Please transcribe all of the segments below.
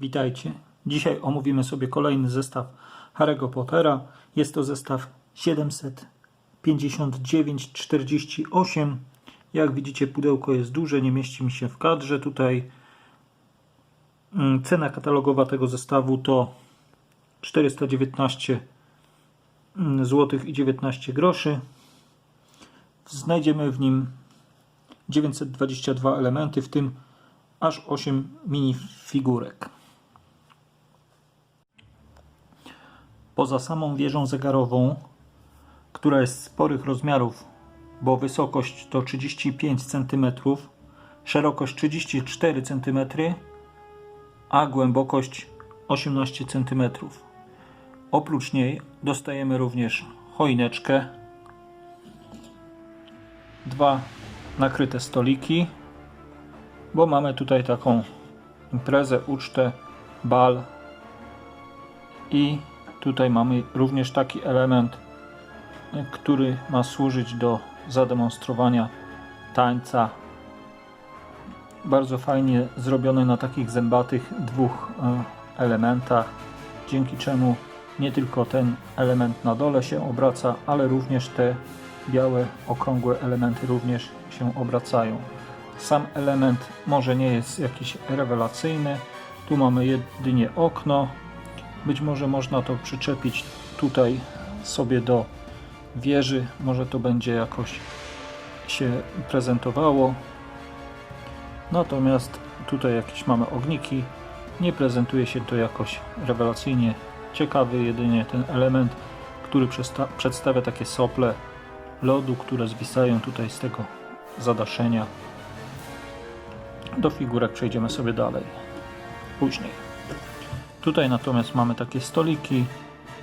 Witajcie. Dzisiaj omówimy sobie kolejny zestaw Harry'ego Pottera. Jest to zestaw 759,48. Jak widzicie, pudełko jest duże, nie mieści mi się w kadrze. Tutaj mm, cena katalogowa tego zestawu to 419 zł i 19 groszy. Znajdziemy w nim 922 elementy, w tym aż 8 minifigurek. Poza samą wieżą zegarową, która jest sporych rozmiarów, bo wysokość to 35 cm, szerokość 34 cm, a głębokość 18 cm. Oprócz niej dostajemy również choineczkę, dwa nakryte stoliki, bo mamy tutaj taką imprezę, ucztę, bal i tutaj mamy również taki element, który ma służyć do zademonstrowania tańca. Bardzo fajnie zrobiony na takich zębatych dwóch e, elementach, dzięki czemu nie tylko ten element na dole się obraca, ale również te białe, okrągłe elementy również się obracają. Sam element może nie jest jakiś rewelacyjny. Tu mamy jedynie okno. Być może można to przyczepić tutaj sobie do wieży. Może to będzie jakoś się prezentowało. Natomiast tutaj jakieś mamy ogniki. Nie prezentuje się to jakoś rewelacyjnie. Ciekawy jedynie ten element, który przedstawia takie sople lodu, które zwisają tutaj z tego zadaszenia. Do figurek przejdziemy sobie dalej, później. Tutaj natomiast mamy takie stoliki,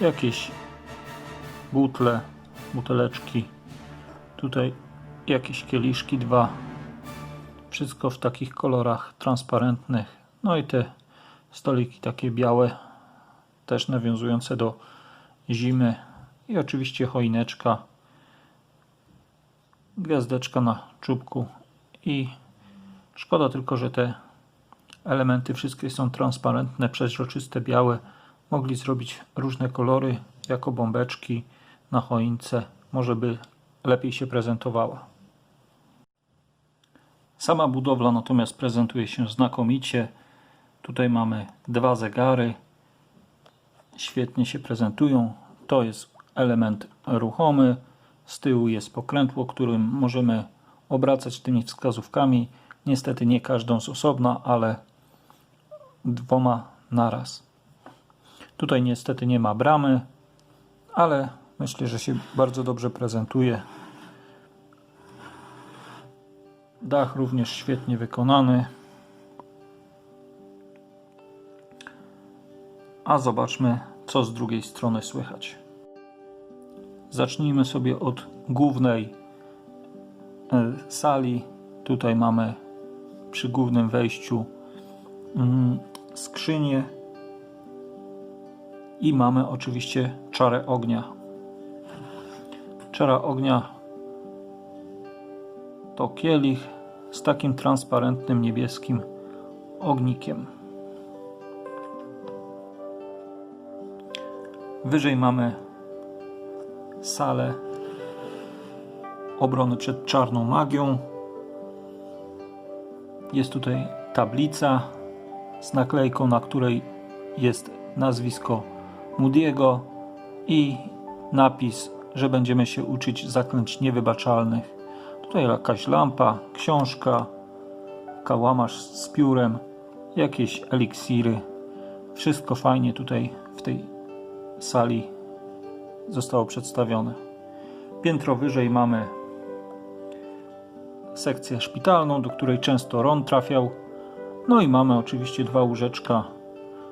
jakieś butle, buteleczki. Tutaj jakieś kieliszki, dwa. Wszystko w takich kolorach transparentnych. No i te stoliki takie białe, też nawiązujące do zimy. I oczywiście choineczka, gwiazdeczka na czubku i Szkoda tylko, że te elementy wszystkie są transparentne, przezroczyste, białe. Mogli zrobić różne kolory jako bombeczki na choince. Może by lepiej się prezentowała. Sama budowla natomiast prezentuje się znakomicie. Tutaj mamy dwa zegary. Świetnie się prezentują. To jest element ruchomy. Z tyłu jest pokrętło, którym możemy obracać tymi wskazówkami. Niestety nie każdą z osobna, ale dwoma naraz. Tutaj niestety nie ma bramy, ale myślę, że się bardzo dobrze prezentuje. Dach również świetnie wykonany. A zobaczmy, co z drugiej strony słychać. Zacznijmy sobie od głównej e, sali. Tutaj mamy przy głównym wejściu mm, skrzynię i mamy oczywiście czarę ognia. Czara ognia to kielich z takim transparentnym niebieskim ognikiem. Wyżej mamy salę obrony przed czarną magią. Jest tutaj tablica z naklejką, na której jest nazwisko Moody'ego i napis, że będziemy się uczyć zaklęć niewybaczalnych. Tutaj jakaś lampa, książka, kałamarz z piórem, jakieś eliksiry. Wszystko fajnie tutaj w tej sali zostało przedstawione. Piętro wyżej mamy sekcję szpitalną, do której często Ron trafiał. No i mamy oczywiście dwa łóżeczka.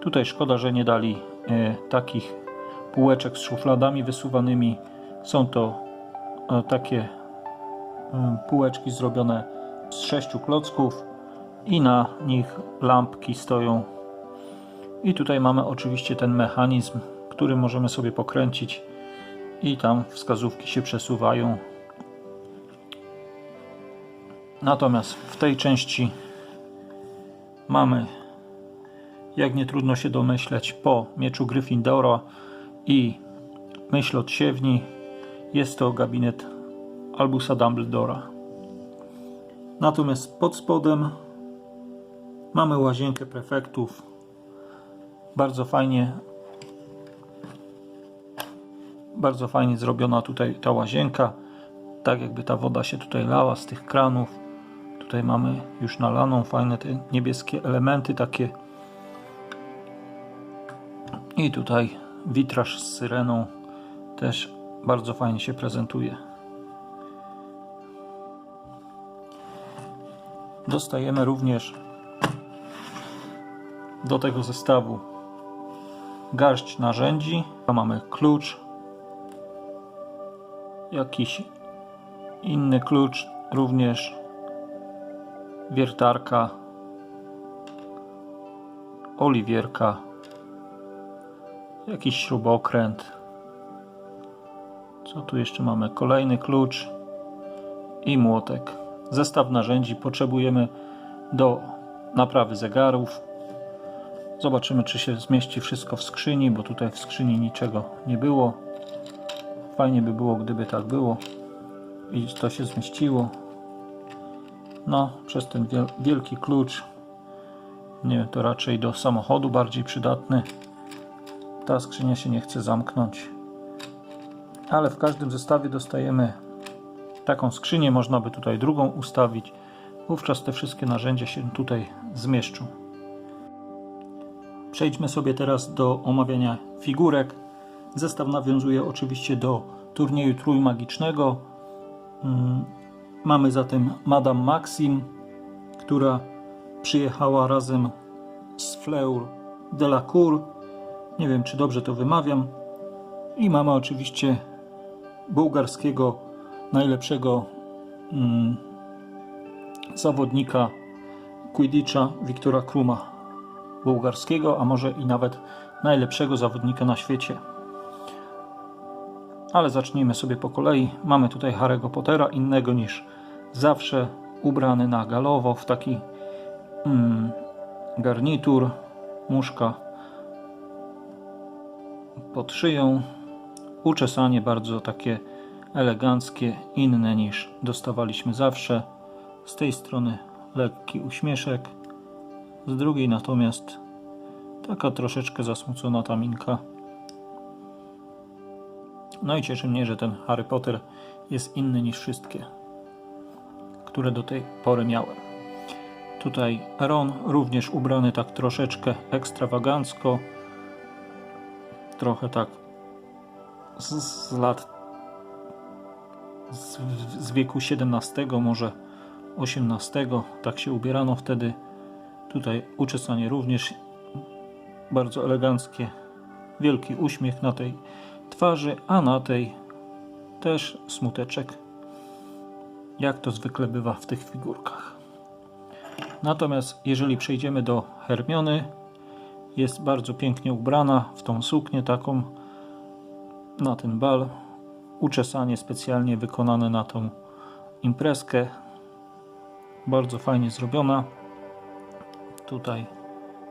Tutaj szkoda, że nie dali e, takich półeczek z szufladami wysuwanymi. Są to e, takie e, półeczki zrobione z sześciu klocków i na nich lampki stoją. I tutaj mamy oczywiście ten mechanizm, który możemy sobie pokręcić i tam wskazówki się przesuwają Natomiast w tej części mamy jak nie trudno się domyśleć, po mieczu Gryffindora i myśl od siewni jest to gabinet Albusa Dumbledora. Natomiast pod spodem mamy łazienkę prefektów. Bardzo fajnie bardzo fajnie zrobiona tutaj ta łazienka. Tak jakby ta woda się tutaj lała z tych kranów. Tutaj mamy już nalaną fajne te niebieskie elementy takie. I tutaj witraż z syreną też bardzo fajnie się prezentuje. Dostajemy również do tego zestawu garść narzędzi. Mamy klucz, jakiś inny klucz, również wiertarka, oliwierka, jakiś śrubokręt. Co tu jeszcze mamy? Kolejny klucz i młotek. Zestaw narzędzi potrzebujemy do naprawy zegarów. Zobaczymy, czy się zmieści wszystko w skrzyni, bo tutaj w skrzyni niczego nie było. Fajnie by było, gdyby tak było i to się zmieściło. No, przez ten wiel wielki klucz, nie to raczej do samochodu bardziej przydatny. Ta skrzynia się nie chce zamknąć. Ale w każdym zestawie dostajemy taką skrzynię, można by tutaj drugą ustawić. Wówczas te wszystkie narzędzia się tutaj zmieszczą. Przejdźmy sobie teraz do omawiania figurek. Zestaw nawiązuje oczywiście do turnieju trójmagicznego. Mamy zatem Madame Maxim, która przyjechała razem z Fleur de la Cour. Nie wiem, czy dobrze to wymawiam. I mamy oczywiście bułgarskiego najlepszego mm, zawodnika Quidditcha Wiktora Kruma bułgarskiego, a może i nawet najlepszego zawodnika na świecie. Ale zacznijmy sobie po kolei. Mamy tutaj Harry'ego Pottera, innego niż zawsze, ubrany na galowo w taki mm, garnitur, muszka pod szyją, uczesanie bardzo takie eleganckie, inne niż dostawaliśmy zawsze. Z tej strony lekki uśmieszek, z drugiej natomiast taka troszeczkę zasmucona ta minka. No i cieszy mnie, że ten Harry Potter jest inny niż wszystkie, które do tej pory miałem. Tutaj Ron również ubrany tak troszeczkę ekstrawagancko, trochę tak z, z lat z, z wieku XVII, może XVIII, tak się ubierano wtedy. Tutaj uczesanie również bardzo eleganckie, wielki uśmiech na tej twarzy, a na tej też smuteczek, jak to zwykle bywa w tych figurkach. Natomiast jeżeli przejdziemy do Hermiony, jest bardzo pięknie ubrana w tą suknię taką na ten bal. Uczesanie specjalnie wykonane na tą imprezkę. Bardzo fajnie zrobiona. Tutaj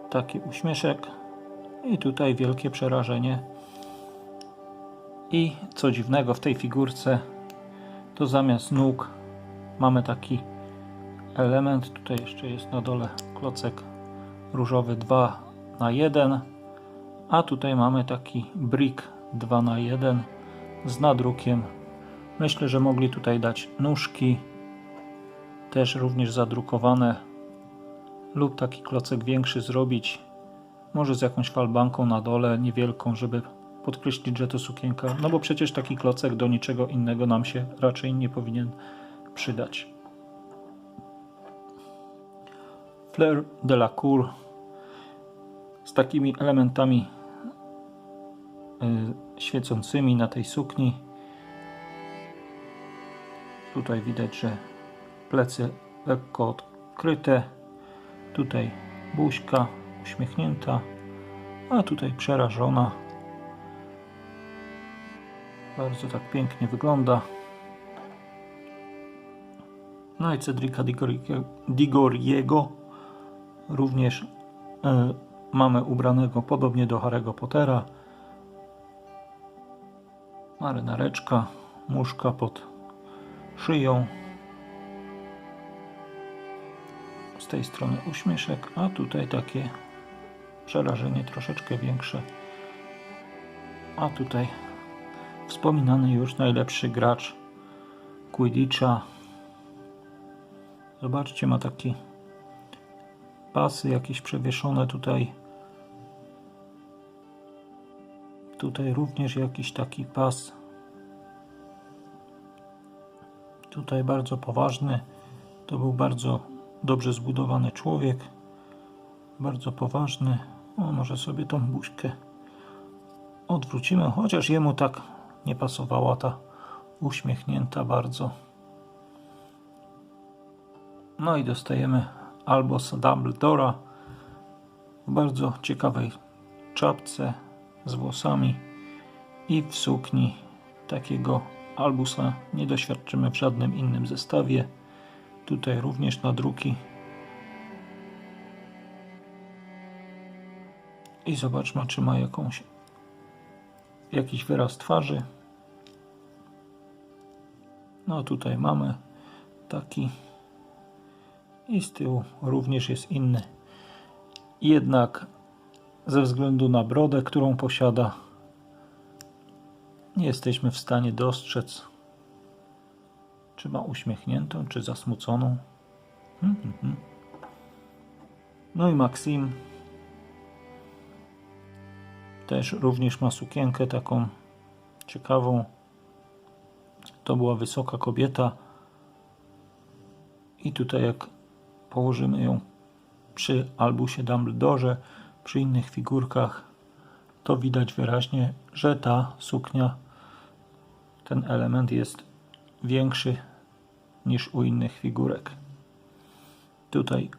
taki uśmieszek i tutaj wielkie przerażenie. I co dziwnego w tej figurce to zamiast nóg mamy taki element. Tutaj jeszcze jest na dole klocek różowy 2 na 1 a tutaj mamy taki brick 2 na 1 z nadrukiem. Myślę, że mogli tutaj dać nóżki, też również zadrukowane lub taki klocek większy zrobić, może z jakąś falbanką na dole, niewielką, żeby podkreślić, że to sukienka, no bo przecież taki klocek do niczego innego nam się raczej nie powinien przydać. Fleur de la Cour z takimi elementami y, świecącymi na tej sukni. Tutaj widać, że plecy lekko odkryte. Tutaj buźka uśmiechnięta, a tutaj przerażona. Bardzo tak pięknie wygląda. No i Cedrika Digoriego również e, mamy ubranego podobnie do Harry'ego Pottera. Marynareczka, muszka pod szyją. Z tej strony uśmieszek, a tutaj takie przerażenie troszeczkę większe. A tutaj wspominany już najlepszy gracz Quidditcha. Zobaczcie, ma takie pasy jakieś przewieszone tutaj. Tutaj również jakiś taki pas. Tutaj bardzo poważny. To był bardzo dobrze zbudowany człowiek. Bardzo poważny. O, może sobie tą buźkę odwrócimy, chociaż jemu tak nie pasowała ta uśmiechnięta bardzo. No i dostajemy Albus Dumbledora w bardzo ciekawej czapce z włosami i w sukni takiego Albusa nie doświadczymy w żadnym innym zestawie. Tutaj również nadruki. I zobaczmy, czy ma jakąś jakiś wyraz twarzy. No tutaj mamy taki i z tyłu również jest inny. Jednak ze względu na brodę, którą posiada, nie jesteśmy w stanie dostrzec, czy ma uśmiechniętą, czy zasmuconą. Hmm. No i Maxim też również ma sukienkę taką ciekawą. To była wysoka kobieta. I tutaj jak położymy ją przy Albusie Dumbledore, przy innych figurkach, to widać wyraźnie, że ta suknia, ten element jest większy niż u innych figurek. Tutaj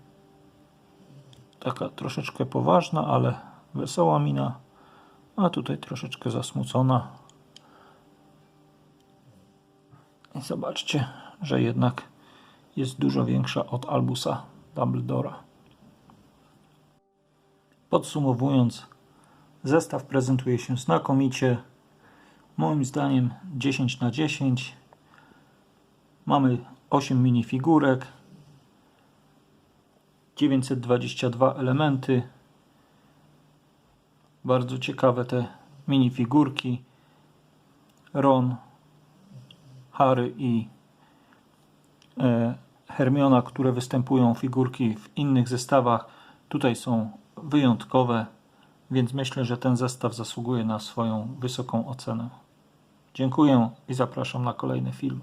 taka troszeczkę poważna, ale wesoła mina, a tutaj troszeczkę zasmucona. I zobaczcie, że jednak jest dużo większa od Albusa Dumbledora. Podsumowując, zestaw prezentuje się znakomicie. Moim zdaniem 10 na 10. Mamy 8 minifigurek, 922 elementy. Bardzo ciekawe te minifigurki. Ron, Harry i e, Hermiona, które występują figurki w innych zestawach, tutaj są wyjątkowe, więc myślę, że ten zestaw zasługuje na swoją wysoką ocenę. Dziękuję i zapraszam na kolejny film.